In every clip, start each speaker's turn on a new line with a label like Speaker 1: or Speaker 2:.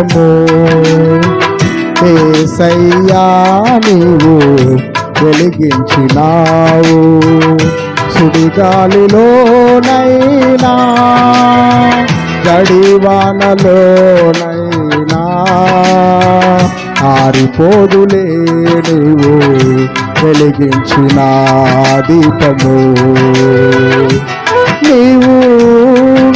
Speaker 1: దీపము ఏసయ్యా నీవు వెలిగించినావు. సుడిగాలిలోనైనా గడివానలోనైనా ఆరిపోదులే నీవు వెలిగించిన దీపము. నీవు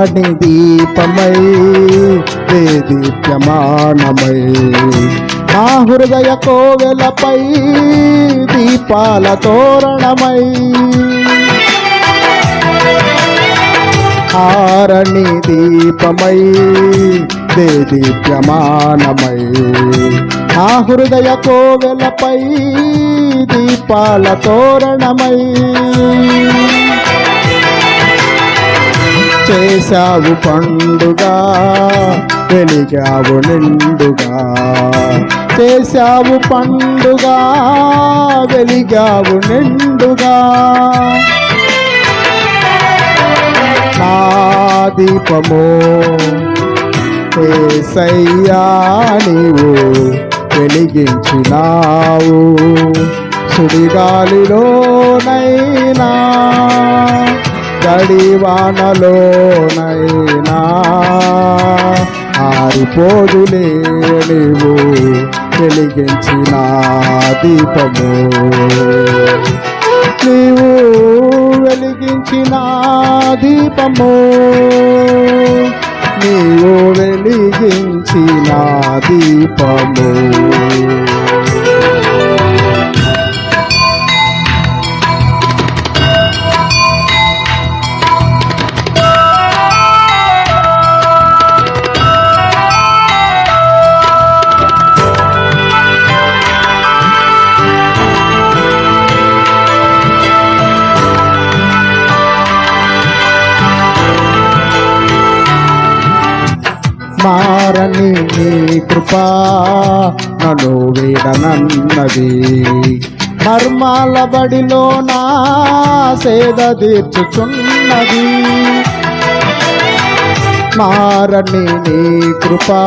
Speaker 1: ఆరని దీపమై దీప్యమానమై నా హృదయ కోవెలపై దీపాల తోరణమై. ఆరని దీపమై దీప్యమానమై నా హృదయ కోవెలపై దీపాల తోరణమై. చేశావు పండుగా వెలిగావు నిండుగా. చేశావు పండుగా వెలిగావు నిండుగా. నా దీపము ఏసయ్యా నీవు వెలిగించినావు. సుడిగాలిలోనైనా గడివానలోనైనా ఆరిపోదులే నీవు వెలిగించిన దీపము. నీవు వెలిగించిన దీపము. నీవు వెలిగించిన దీపము. మారని నీ కృపా నన్ను వీడనన్నది. మర్మాల బడిలో నా సేద తీర్చుచున్నది. మారని నీ కృపా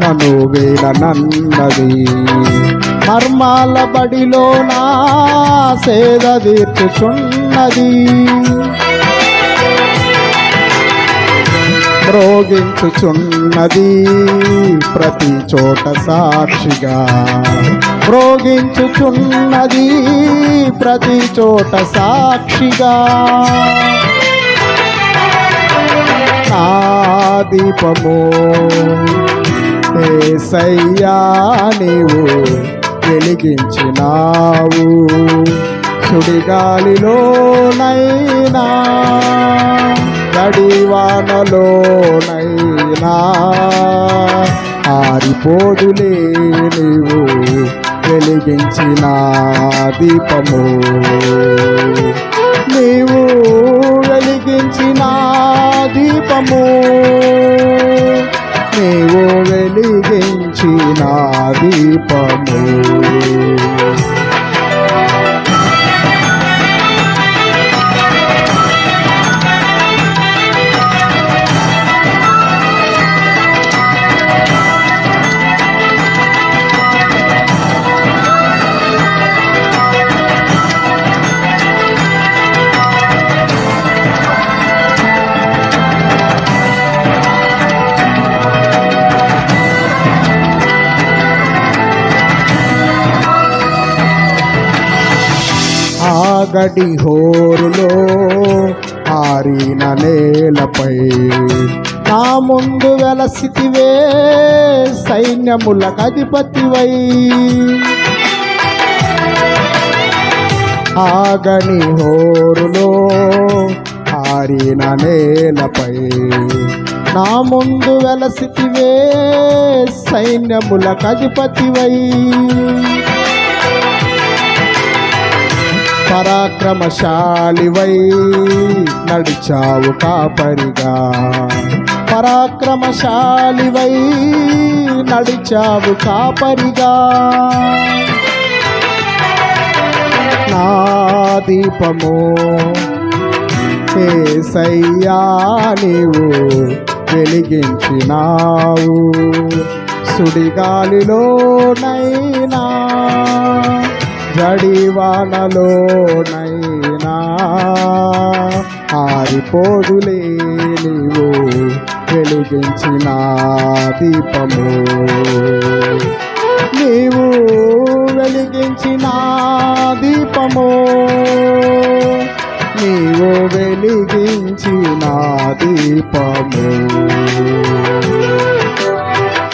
Speaker 1: నన్ను వీడనన్నది. మర్మాల బడిలో నా సేద తీర్చుచున్నది. మ్రోగించుచున్నది ప్రతి చోట సాక్షిగా. మ్రోగించుచున్నది ప్రతి చోట సాక్షిగా. నా దీపము ఏసయ్యా నీవు వెలిగించినావు. సుడిగాలిలోనైనా గడివానలోనైనా ఆరిపోదులే నీవు వెలిగించిన దీపము. నీవు వెలిగించిన దీపము. నీవు వెలిగించిన దీపము. ఆగడి హోరులో ఆరిన నేలపై. నా ముందు వెలసితివే సైన్యముల అధిపతివై. ఆగని హోరులో ఆరిన నేలపై. నా ముందు వెలసితివే సైన్యముల అధిపతివై. పరాక్రమశాలివై నడిచావు కాపరిగా. పరాక్రమశాలివై నడిచావు కాపరిగా. నా దీపము ఏసయ్యా నీవు వెలిగించినావు. సుడిగాలిలోనైనా జడివానలోనైనా ఆరిపోదులే నీవు వెలిగించిన దీపము. నీవు వెలిగించిన దీపము. నీవు వెలిగించిన దీపము.